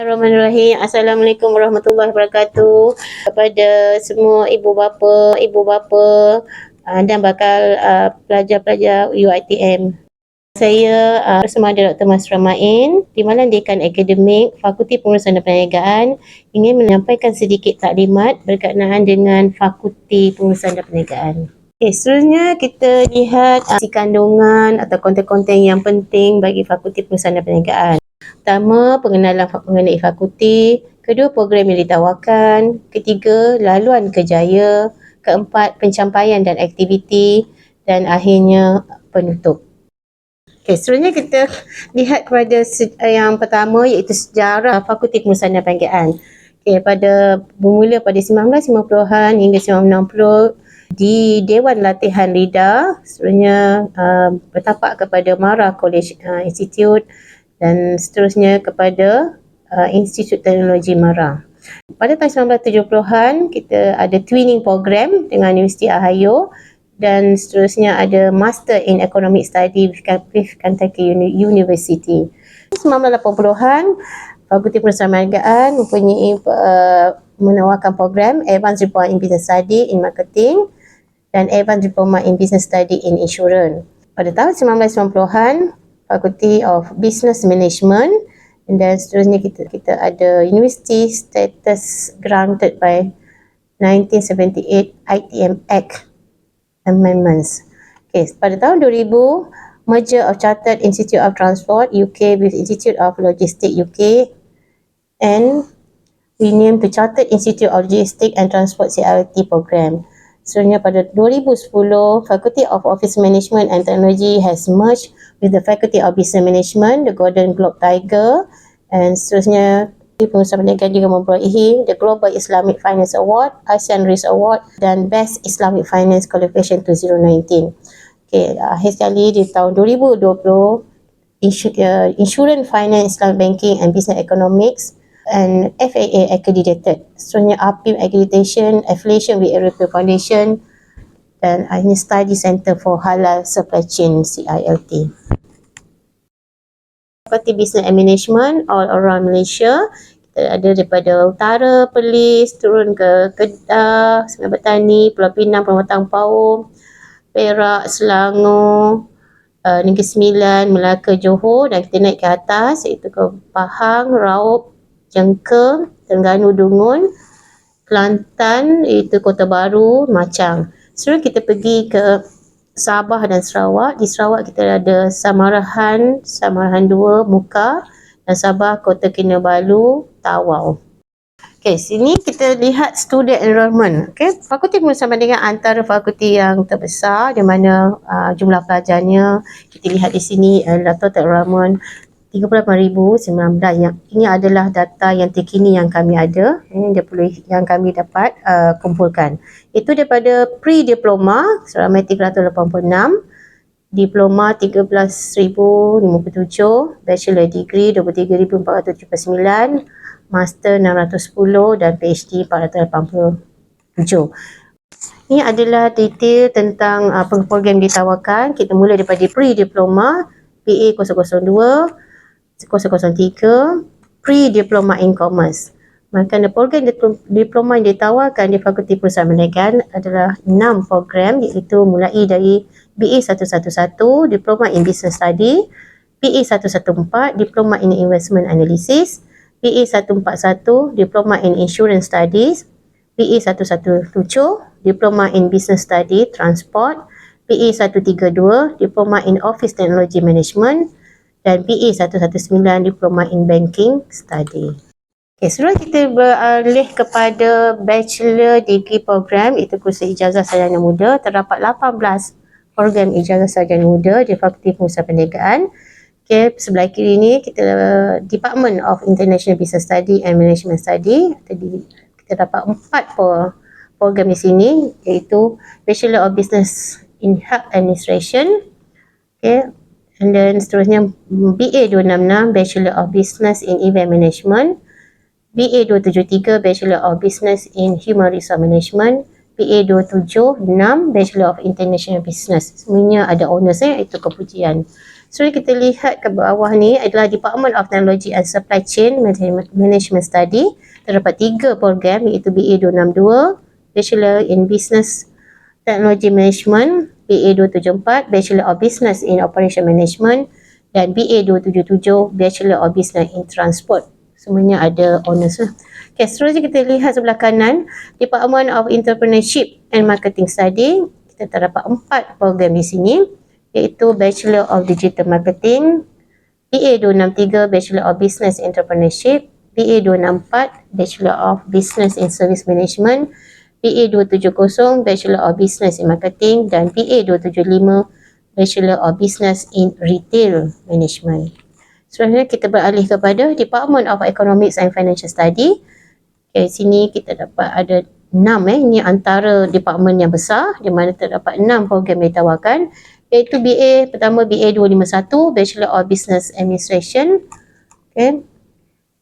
Bismillahirrahmanirrahim. Assalamualaikum warahmatullahi wabarakatuh. Kepada semua ibu bapa, ibu bapa uh, dan bakal uh, pelajar-pelajar UiTM. Saya uh, bersama ada Dr. Masra Main, Timbalan Dekan Akademik Fakulti Pengurusan dan Perniagaan ingin menyampaikan sedikit taklimat berkenaan dengan Fakulti Pengurusan dan Perniagaan. Okay, seterusnya kita lihat uh, kandungan atau konten-konten yang penting bagi Fakulti Pengurusan dan Perniagaan. Pertama, pengenalan mengenai fakulti. Kedua, program yang ditawarkan. Ketiga, laluan kejaya. Keempat, pencapaian dan aktiviti. Dan akhirnya, penutup. Okay, seterusnya kita lihat kepada yang pertama iaitu sejarah Fakulti Pengurusan dan Perniagaan. Okay, pada bermula pada 1950-an hingga 1960 di Dewan Latihan Rida, seterusnya uh, bertapak kepada Mara College uh, Institute dan seterusnya kepada uh, Institut Teknologi Mara. Pada tahun 1970-an kita ada twinning program dengan Universiti Ohio dan seterusnya ada Master in Economic Study with Kentucky University. 1980-an Fakulti Perusahaan Perniagaan mempunyai uh, menawarkan program Advanced Diploma in Business Study in Marketing dan Advanced Diploma in Business Study in Insurance. Pada tahun 1990-an, Faculty of Business Management dan seterusnya kita kita ada University Status granted by 1978 ITM Act Amendments. Okay, pada tahun 2000 merger of Chartered Institute of Transport UK with Institute of Logistics UK and renamed to Chartered Institute of Logistics and Transport CRT program. Sebenarnya pada 2010, Faculty of Office Management and Technology has merged with the Faculty of Business Management, the Golden Globe Tiger and seterusnya pengusaha perniagaan juga memperolehi the Global Islamic Finance Award, ASEAN Risk Award dan Best Islamic Finance Qualification 2019. Okay, akhir sekali di tahun 2020, uh, Insurance Finance Islamic Banking and Business Economics and FAA accredited. Seterusnya APIM accreditation, affiliation with European Foundation dan akhirnya Study Center for Halal Supply Chain CILT. Fakulti Business and Management all around Malaysia. Kita ada daripada utara, Perlis, turun ke Kedah, Sungai Bertani, Pulau Pinang, Pulau Matang Pau, Perak, Selangor, uh, Negeri Sembilan, Melaka, Johor dan kita naik ke atas iaitu ke Pahang, Raub, Jengke, Terengganu Dungun, Kelantan iaitu Kota Baru, Macang. Setelah kita pergi ke Sabah dan Sarawak, di Sarawak kita ada Samarahan, Samarahan 2, Muka dan Sabah, Kota Kinabalu, Tawau. Okay, sini kita lihat student enrollment. Okay, fakulti bersama dengan antara fakulti yang terbesar di mana uh, jumlah pelajarnya kita lihat di sini adalah total enrollment 38,019 yang ini adalah data yang terkini yang kami ada boleh yang kami dapat uh, kumpulkan. Itu daripada pre-diploma seramai 386 diploma 13,057 bachelor degree 23,479 master 610 dan PhD 487 ini adalah detail tentang uh, program ditawarkan. Kita mula daripada pre-diploma PA 002 003 Pre-Diploma in Commerce. Maka program diploma yang ditawarkan di Fakulti Perusahaan Perniagaan adalah enam program iaitu mulai dari BA 111, Diploma in Business Study, PA 114, Diploma in Investment Analysis, PA 141, Diploma in Insurance Studies, PA 117, Diploma in Business Study Transport, PA 132, Diploma in Office Technology Management, dan PA 119 Diploma in Banking Study. Okay, sebelum kita beralih kepada Bachelor Degree Program, itu kursus ijazah sarjana muda, terdapat 18 program ijazah sarjana muda di Fakulti Pengusahaan Perniagaan. Okay, sebelah kiri ni kita Department of International Business Study and Management Study. Jadi kita dapat empat program di sini iaitu Bachelor of Business in Health Administration, okay, And then seterusnya BA 266 Bachelor of Business in Event Management. BA 273 Bachelor of Business in Human Resource Management. BA 276 Bachelor of International Business. Semuanya ada honours eh, itu kepujian. So kita lihat ke bawah ni adalah Department of Technology and Supply Chain Management Study. Terdapat tiga program iaitu BA 262, Bachelor in Business Technology Management, BA 274, Bachelor of Business in Operation Management dan BA 277, Bachelor of Business in Transport. Semuanya ada honors lah. Okay, seterusnya kita lihat sebelah kanan, Department of Entrepreneurship and Marketing Study. Kita terdapat empat program di sini iaitu Bachelor of Digital Marketing, BA 263 Bachelor of Business Entrepreneurship, BA 264 Bachelor of Business in Service Management, BA 270 Bachelor of Business in Marketing dan BA 275 Bachelor of Business in Retail Management. Selanjutnya kita beralih kepada Department of Economics and Financial Study. Okay, sini kita dapat ada enam eh. Ini antara department yang besar di mana terdapat enam program yang ditawarkan iaitu BA pertama BA 251 Bachelor of Business Administration. Okay.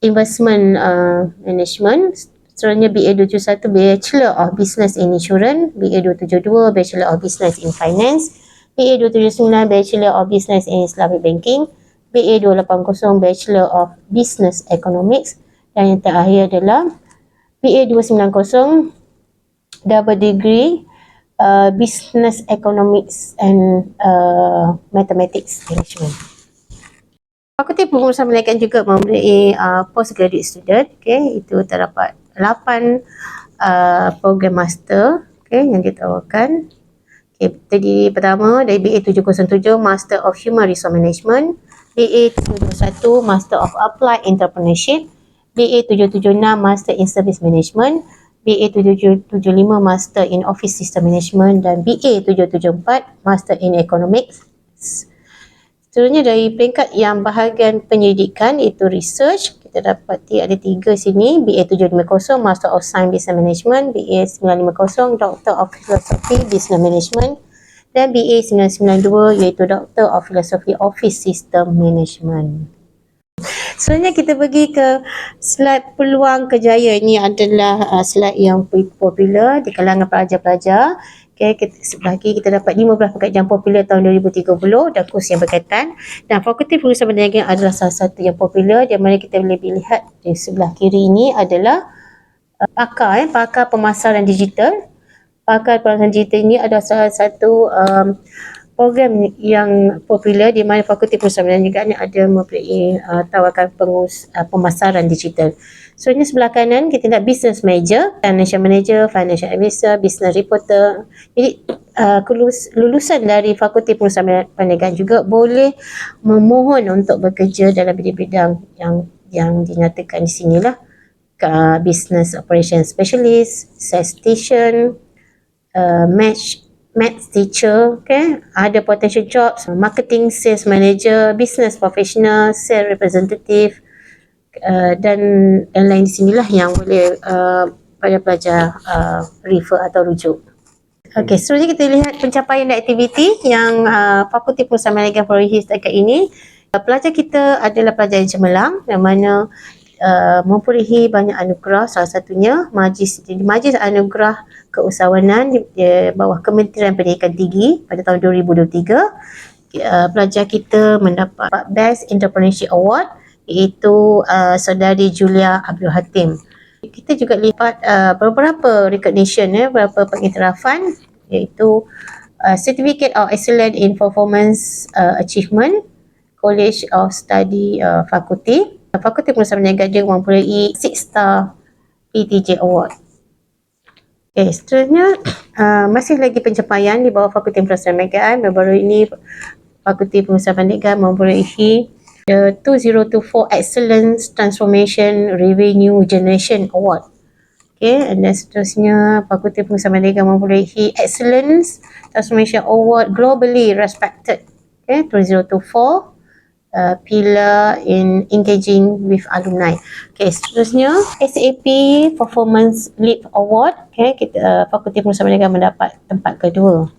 Investment uh, Management. Selanjutnya BA 271 Bachelor of Business in Insurance. BA 272 Bachelor of Business in Finance. BA 279 Bachelor of Business in Islamic Banking. BA 280 Bachelor of Business Economics dan yang terakhir adalah BA 290 Double Degree uh, Business Economics and uh, Mathematics Management. Fakulti Pengurusan Pendidikan juga memberi uh, postgraduate student, okay, itu terdapat 8 uh, program master okay, yang ditawarkan. Okay, tadi pertama dari BA 707 Master of Human Resource Management, BA 721 Master of Applied Entrepreneurship, BA 776 Master in Service Management, BA 775 Master in Office System Management dan BA 774 Master in Economics. Seterusnya dari peringkat yang bahagian penyelidikan iaitu research, kita dapati ada tiga sini, BA 750 Master of Science Business Management, BA 950 Doctor of Philosophy Business Management, dan BA 992 iaitu Doctor of Philosophy Office System Management. Sebenarnya kita pergi ke slide peluang kejayaan ini adalah uh, slide yang popular di kalangan pelajar-pelajar. Okay, kita, sebelah kiri kita dapat 15 pekerjaan popular tahun 2030 dan kurs yang berkaitan. Dan Fakulti Pengurusan Perniagaan adalah salah satu yang popular di mana kita boleh lihat di sebelah kiri ini adalah uh, pakar, eh, pakar pemasaran digital pakar pemasaran digital ini adalah salah satu um, program yang popular di mana Fakulti Perusahaan ni ada memberi uh, tawarkan pengus, uh, pemasaran digital. So ini sebelah kanan kita nak business manager, financial manager, financial advisor, business reporter. Jadi uh, lulusan dari Fakulti Perusahaan Perniagaan juga boleh memohon untuk bekerja dalam bidang-bidang yang yang dinyatakan di sinilah. Uh, business operation specialist, station, uh, match math teacher okay ada potential jobs marketing sales manager business professional sales representative uh, dan dan lain di sinilah yang boleh uh, pelajar-pelajar uh, refer atau rujuk Okey, seterusnya kita lihat pencapaian dan aktiviti yang uh, Fakulti Perusahaan Manajemen Perolehi setakat ini. Uh, pelajar kita adalah pelajar yang cemerlang yang mana uh, memperolehi banyak anugerah salah satunya majlis majlis anugerah keusahawanan di, di bawah Kementerian Pendidikan Tinggi pada tahun 2023 uh, pelajar kita mendapat Best Entrepreneurship Award iaitu uh, saudari Julia Abdul Hatim. Kita juga lipat uh, beberapa recognition ya, beberapa pengiktirafan iaitu uh, Certificate of Excellence in Performance uh, Achievement College of Study uh, Faculty. Fakulti Pengurusan Perniagaan juga mempunyai 6 star PTJ Award. Okay, seterusnya uh, masih lagi pencapaian di bawah Fakulti Pengurusan Perniagaan. Baru-baru ini Fakulti Pengurusan Perniagaan mempunyai the 2024 Excellence Transformation Revenue Generation Award. Okay, dan seterusnya Fakulti Pengurusan Perniagaan mempunyai Excellence Transformation Award Globally Respected. Okay, 2024 uh, pillar in engaging with alumni. Okay, seterusnya SAP Performance Leap Award. Okay, kita uh, Fakulti Pengurusan Perniagaan mendapat tempat kedua.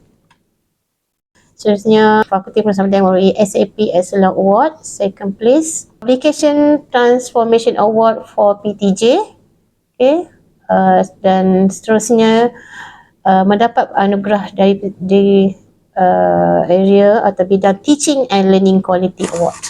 Seterusnya Fakulti Pengurusan Perniagaan memberi SAP Excellent Award, second place. Application Transformation Award for PTJ. Okay, uh, dan seterusnya uh, mendapat anugerah dari, dari uh, area atau bidang Teaching and Learning Quality Award.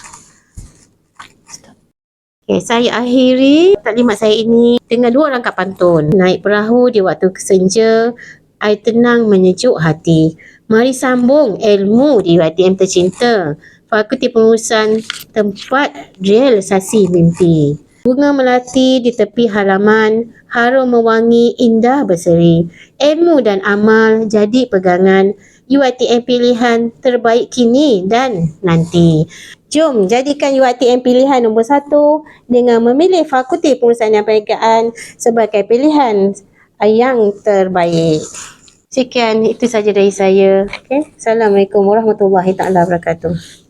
Okay, saya akhiri taklimat saya ini dengan dua rangkap pantun. Naik perahu di waktu senja, air tenang menyejuk hati. Mari sambung ilmu di UiTM tercinta. Fakulti Pengurusan tempat realisasi mimpi. Bunga melati di tepi halaman, harum mewangi, indah berseri. Ilmu dan amal jadi pegangan, UiTM pilihan terbaik kini dan nanti. Jom jadikan UiTM pilihan nombor satu dengan memilih Fakulti Pengurusan dan Perniagaan sebagai pilihan yang terbaik. Sekian itu saja dari saya. Okay. Assalamualaikum warahmatullahi taala wabarakatuh.